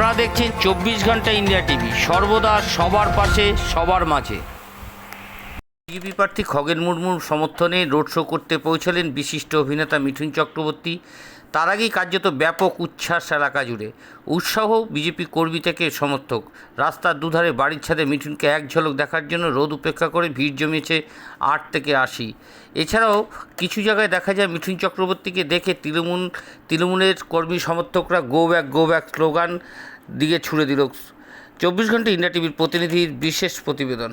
আপনারা দেখছেন চব্বিশ ঘণ্টা ইন্ডিয়া টিভি। সর্বদা সবার পাশে, সবার মাঝে। বিজেপি প্রার্থী খগেন মুর্মুর সমর্থনে রোড শো করতে পৌঁছলেন বিশিষ্ট অভিনেতা মিঠুন চক্রবর্তী। তার আগেই কার্যত ব্যাপক উচ্ছ্বাস এলাকা জুড়ে। উৎসাহ বিজেপি কর্মী থেকে সমর্থক। রাস্তার দুধারে বাড়ির ছাদে মিঠুনকে এক ঝলক দেখার জন্য রোদ উপেক্ষা করে ভিড় জমিয়েছে আট থেকে আশি। এছাড়াও কিছু জায়গায় দেখা যায় মিঠুন চক্রবর্তীকে দেখে তৃণমূল, তৃণমূলের কর্মী সমর্থকরা go back go back slogan দিকে ছুড়ে দিল। চব্বিশ ঘণ্টা ইন্ডিয়া টিভির প্রতিনিধির বিশেষ প্রতিবেদন।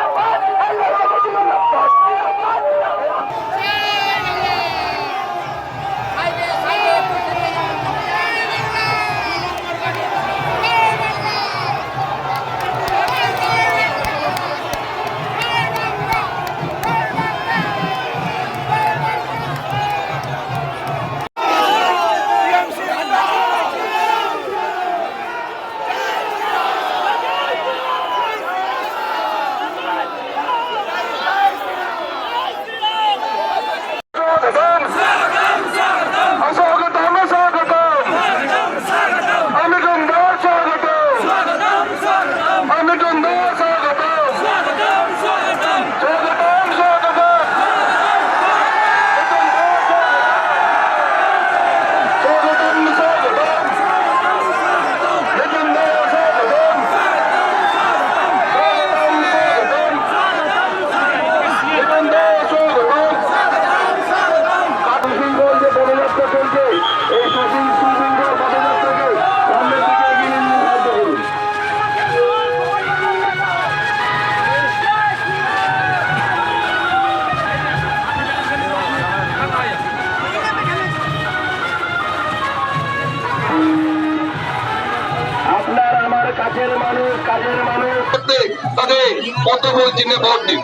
চিহ্নে ভোট দিন।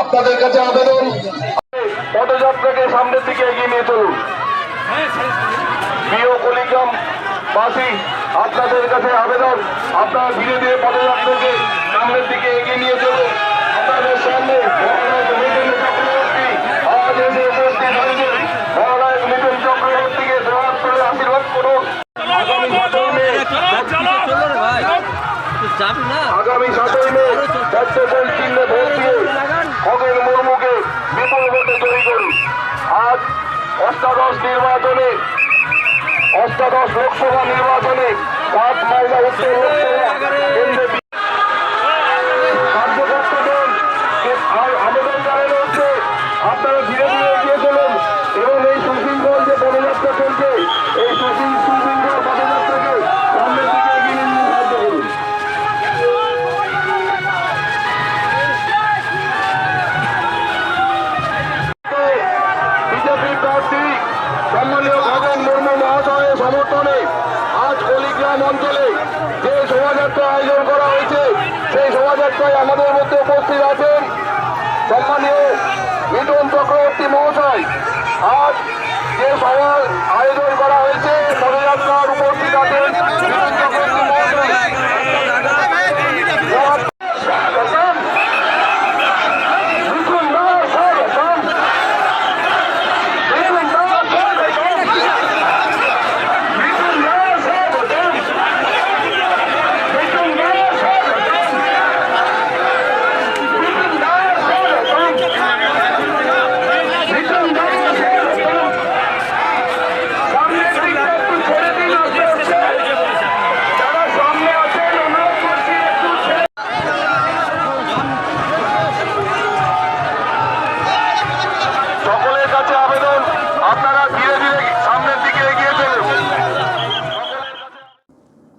আপনাদের কাছে আবেদন। পদযাত্রাকে সামনের দিকে এগিয়ে নিয়ে চলুন। প্রিয় কলিগ্রাম বাসী আপনাদের কাছে আবেদন আপনারা ধীরে ধীরে পদযাত্রাকে সামনের দিকে এগিয়ে নিয়ে চলুন আপনাদের সামনে মহানায়ক মিঠুন আজ এসে উপস্থিত হয়েছে মহানায়ক মিঠুন চক্রবর্তীকে জবাব করে আশীর্বাদ করুন। আগামী সাতই মে আগামী সাতই মে পদ্মফুল চিহ্নে ভোট দিয়ে খগেন মুর্মুকে বিপুল ভোটে জয়ী করুন। আজ অষ্টাদশ নির্বাচনে অষ্টাদশ লোকসভা নির্বাচনে অঞ্চলে যে শোভাযাত্রা আয়োজন করা হয়েছে, সেই শোভাযাত্রায় আমাদের মধ্যে উপস্থিত আছেন সম্মানীয় মিটন চক্রবর্তী মহাশয় আজ যে সভার আয়োজন করা হয়েছে শোভাযাত্রার উপস্থিত আছেন মিঠুন চক্রবর্তী মহাশয় স্বাগতম মিঠুন দা স্বাগতম মিঠুন দা স্বাগতম মিঠুন দা স্বাগতম মিঠুন দা স্বাগতম মিঠুন দা স্বাগতম মিঠুন দা স্বাগতম সামনের দিকটা একটু ছেড়ে দিন আস্তে আস্তে যারা সামনে আছেন অনুরোধ করছি একটু ছেড়ে সকলের কাছে আবেদন আপনারা ধীরে ধীরে সামনের দিকে এগিয়ে চলুন